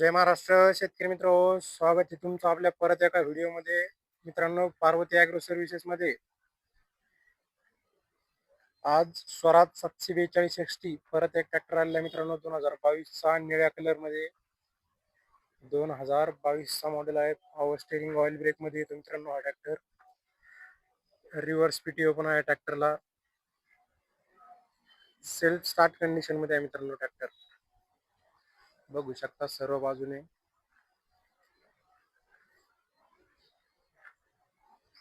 जय महाराष्ट्र शेतकरी मित्र स्वागत आहे तुमचं आपल्या परत एका व्हिडिओमध्ये. मित्रांनो पार्वती ॲग्रो सर्व्हिसेस मध्ये. आज स्वराज सातशे बेचाळीस एक्स परत एक ट्रॅक्टर आलेला मित्रांनो दोन हजार बावीस चा निळ्या कलरमध्ये. दोन हजार बावीसचा मॉडेल आहे. पॉवर स्टेरिंग ऑइल ब्रेकमध्ये येतो मित्रांनो हा ट्रॅक्टर रिव्हर्स पीटीओ पण आहे ट्रॅक्टरला सेल्फ स्टार्ट कंडिशनमध्ये आहे मित्रांनो ट्रॅक्टर बघू शकता सर्व बाजूने.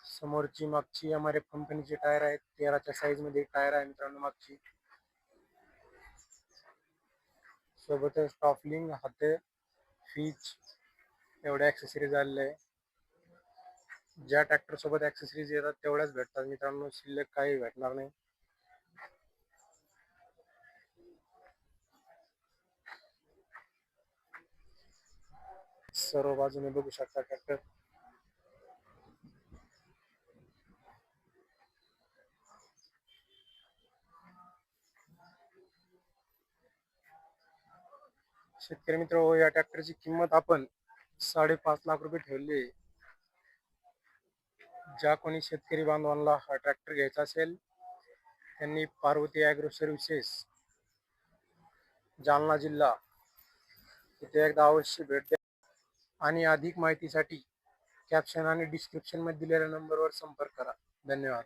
समोरची मागची एम आर एफ कंपनीचे टायर आहेत. तेराच्या साईजमध्ये टायर आहे मित्रांनो मागची. सोबतच टॉफलिंग हाते फीच एवढ्या ऍक्सेसरीज आलेल्या आहे. ज्या ट्रॅक्टर सोबत ऍक्सेसरीज येतात तेवढ्याच भेटतात मित्रांनो. शिल्लक काही भेटणार नाही. सर्व बाजूने बघू शकता ट्रॅक्टर शेतकरी मित्र या ट्रॅक्टरची किंमत आपण साडेपाच लाख रुपये ठेवली आहे. ज्या कोणी शेतकरी बांधवांना हा ट्रॅक्टर घ्यायचा असेल त्यांनी पार्वती ॲग्रो सर्व्हिसेस जालना जिल्हा इथे एकदा अवश्य भेट द्या. आणि अधिक माहितीसाठी कॅप्शन आणि डिस्क्रिप्शनमध्ये दिलेल्या नंबरवर संपर्क करा. धन्यवाद.